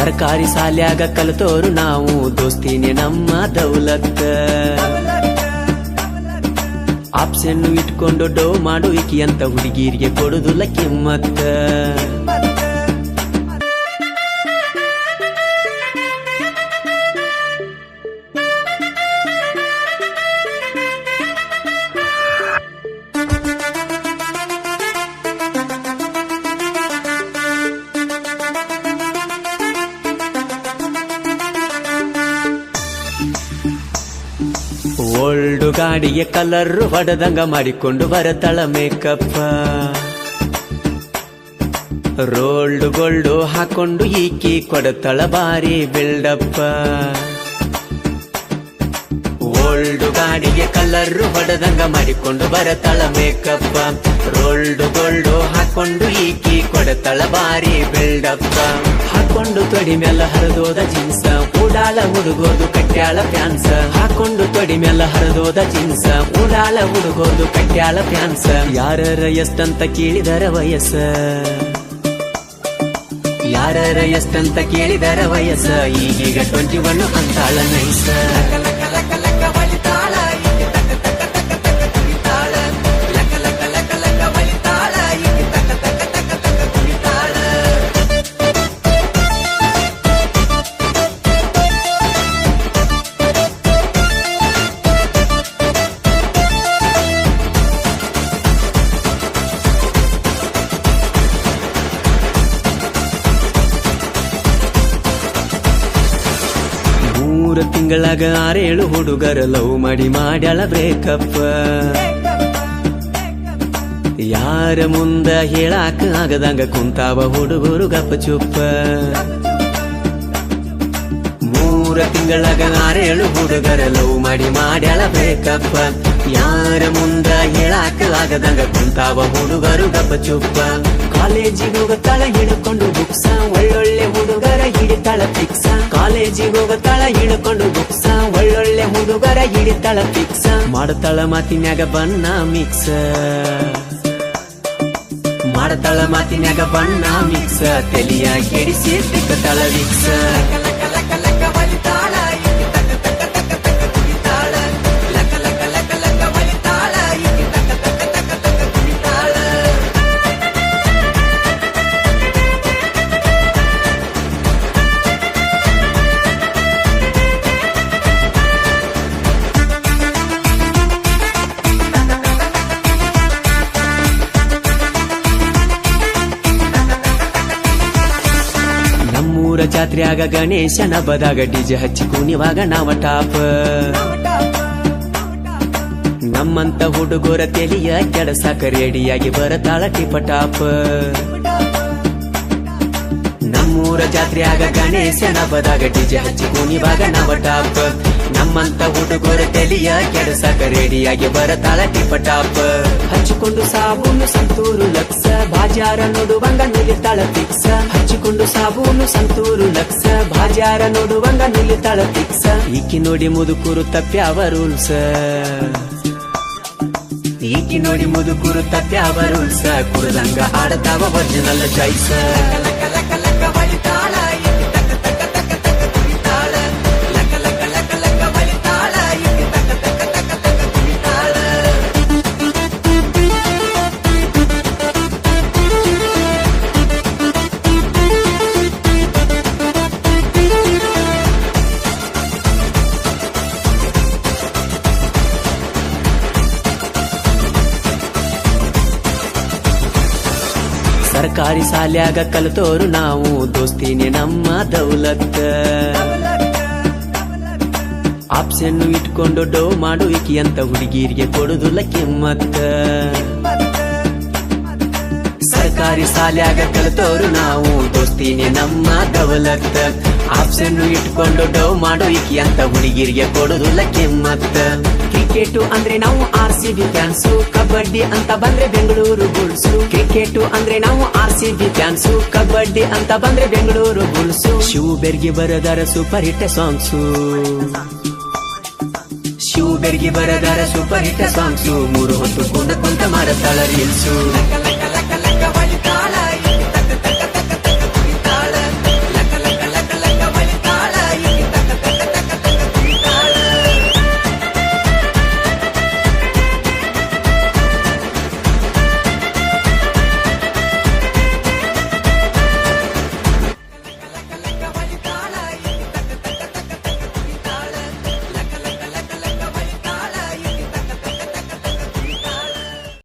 ಸರ್ಕಾರಿ ಸಾಲ್ಯಾಗ ಕಲಿತೋರು ನಾವು, ದೋಸ್ತಿನೇ ನಮ್ಮ ದೌಲತ್. ಆಪ್ಷನ್ ಇಟ್ಕೊಂಡು ಡೋ ಮಾಡು ಅಂತ ಹುಡುಗಿರಿಗೆ ಕೊಡುದಿಲ್ಲ ಕಿಮ್ಮತ್ತ ಗಾಡಿಗೆ ಕಲರ್ ಹೊಡೆದಂಗ ಮಾಡಿಕೊಂಡು ಬರತಳ ಮೇಕಪ್ಪ. ರೋಲ್ಡ್ ಗೋಲ್ಡು ಹಾಕೊಂಡು ಈಕಿ ಕೊಡತಳ ಬಾರಿ ಬಿಲ್ಡಪ್ಪ. ಓಲ್ಡು ಗಾಡಿಗೆ ಕಲರ್ ಹೊಡೆದಂಗ ಮಾಡಿಕೊಂಡು ಬರತಳ ಮೇಕಪ್ಪ. ರೋಲ್ಡ್ ಗೋಲ್ಡು ಹಾಕೊಂಡು ಈಕಿ ಕೊಡತಳ ಬಾರಿ ಬಿಲ್ಡಪ್ಪ. ಹಾಕೊಂಡು ತೊಡಿ ಮ್ಯಾಲ ಹರಿದೋದ ಜೀನ್ಸ. ಕೂಡಾಲ ಹುಡುಗೋದು ಕಟ್ಯಾಳ ಪ್ಯಾನ್ಸ ಹಾಕೊಂಡು ತೊಡಿ ಮ್ಯಾಲ ಹರಿದೋದ ಜೀನ್ಸ. ಕೂಡಾಲ ಹುಡುಗೋದು ಕಟ್ಯಾಳ ಪ್ಯಾನ್ಸ ಯಾರರ ಎಷ್ಟಂತ ಕೇಳಿದರ ವಯಸ್ಸ? ಯಾರರ ಎಷ್ಟಂತ ಕೇಳಿದರ ವಯಸ್ಸ? ಈಗೀಗ ಟ್ವೆಂಟಿ ಒನ್ ಅಂತಾಳ ನೈಸ. ತಿಂಗಳಾಗ ಆರೇಳು ಹುಡುಗರ ಲವ್ ಮಾಡಿ ಮಾಡ್ಯಾಳ ಬ್ರೇಕಪ್ ಯಾರ ಮುಂದ ಹೇಳಾಕ ಆಗದಂಗ ಕುಂತಾವ ಹುಡುಗರು ಗಪ್ಪ ಚುಪ್ಪ ಮೂರ ತಿಂಗಳಾಗ ಆರೇಳು ಹುಡುಗರ ಲವ್ ಮಾಡಿ ಮಾಡ್ಯಾಳ ಬ್ರೇಕಪ್ ಯಾರ ಮುಂದ ಹೇಳಾಕ ಆಗದಂಗ ಕುಂತಾವ ಹುಡುಗರು ಗಪ್ಪ ಚುಪ್ಪ ಕಾಲೇಜಿಗೆ ಹೋಗತ್ತಾಳ ಹಿಡ್ಕೊಂಡು ಬುಕ್ಸ ಒಳ್ಳೊಳ್ಳೆ ಹುಡುಗರ ಹಿಡಿತಾಳ ಫಿಕ್ಸ ಕಾಲೇಜಿಗೆ ಹೋಗತ್ತಾಳ ಹಿಡ್ಕೊಂಡು ಬುಕ್ಸ ಒಳ್ಳೊಳ್ಳೆ ಹುಡುಗರ ಹಿಡಿತಾಳ ಫಿಕ್ಸ ಮಾಡತಾಳ ಮಾತಿನ್ಯಾಗ ಬಣ್ಣ ಮಿಕ್ಸ ಮಾಡತಾಳ ಮಾತಿನ್ಯಾಗ ಬಣ್ಣ ಮಿಕ್ಸ ತಲಿಯ ಕೆಡಿಸಿ ತಿಕ್ಕತಾಳ ವಿಕ್ಸ ನಮ್ಮೂರ ಜಾತ್ರೆಯಾಗ ಗಣೇಶನ ಬದಾಗ ಡಿಜೆ ಹಚ್ಚಿ ಕುಣಿವಾಗ ನಾವ ಟಾಪ್. ನಮ್ಮಂತ ಹುಡುಗರ ತೆಲಿಯ ಕೆಡಸಾಕ ರೆಡಿಯಾಗಿ ಬರತಾಳ ಟಿಪ ಟಾಪ್. ನಮ್ಮೂರ ಜಾತ್ರೆಯಾಗ ಗಣೇಶನ ಬದಾಗ ಡಿಜೆ ಹಚ್ಚಿ ಕುಣಿವಾಗ ನಾವ ಟಾಪ್. ನಮ್ಮಂತ ಹುಡುಗರ ತೆಲಿಯ ಕೆಡಸಾಕ ರೆಡಿಯಾಗಿ ಬರತಾಳ ಟಿಪ ಟಾಪ್. ಹಚ್ಚಿಕೊಂಡು ಸಾಬೂನು ಸಂತೂರು ಲಕ್ಷ ಬಾಜಾರ ನೋಡುವಂಗ ನಿಲ್ಲಿತಾಳ ಫಿಕ್ಸ ಹಚ್ಚಿಕೊಂಡು ಸಾಬೂನು ಸಂತೂರು ಲಕ್ಷ ಬಾಜಾರ ನೋಡುವಂಗ ನಿಲ್ಲಿತಾಳ ಫಿಕ್ಸ ಈಕಿ ನೋಡಿ ಮುದುಕುರು ತಪ್ಪ್ಯಾವ ರೂಲ್ಸ. ಈಕಿ ನೋಡಿ ಮುದುಕುರು ತಪ್ಪ್ಯಾವ ರೂಲ್ಸ. ಕುಡ್ದಂಗ ಆಡತಾವ ಒರಿಜಿನಲ್ ಚಾಯ್ಸ ಸರ್ಕಾರಿ ಸಾಲ್ಯಾಗ ಕಲಿತೋರು ನಾವು, ದೋಸ್ತೀನಿ ನಮ್ಮ ದೌಲತ್. ಆಪ್ಷನ್ ಇಟ್ಕೊಂಡು ಡೋ ಮಾಡು ಇಕಿ ಅಂತ ಹುಡುಗಿರಿಗೆ ಕೊಡುದಿಲ್ಲ ಕಿಮ್ಮತ್ತ ಸರ್ಕಾರಿ ಸಾಲ್ಯಾಗ ಕಲಿತೋರು ನಾವು, ದೋಸ್ತೀನಿ ನಮ್ಮ ದೌಲತ್. ಆಪ್ಷನ್ನು ಇಟ್ಕೊಂಡು ಡೋ ಮಾಡು ಇಕಿ ಅಂತ ಹುಡುಗಿರಿಗೆ ಕೊಡುದಿಲ್ಲ ಕಿಮ್ಮತ್ತ ಕ್ರಿಕೆಟ್ ಅಂದ್ರೆ ನಾವು R C B fans kabaddi ಅಂತ ಬಂದ್ರೆ ಬೆಂಗಳೂರು ಬುಲ್ಸು ಕ್ರಿಕೆಟು ಅಂದ್ರೆ ನಾವು R C B fans kabaddi ಅಂತ ಬಂದ್ರೆ ಬೆಂಗಳೂರು ಬುಲ್ಸು ಶಿವ ಬೆರ್ಗಿ ಬರದಾರ ಸೂಪರ್ ಹಿಟ್ ಸಾಂಗ್ಸು ಶಿವ ಬೆರ್ಗಿ ಬರದಾರ ಸೂಪರ್ ಹಿಟ್ ಸಾಂಗ್ಸು ಮೂರು ಹೊತ್ತು ಕುಂದ ಕುಂತ ಮಾಡತಾಳ ರೀಲ್ಸು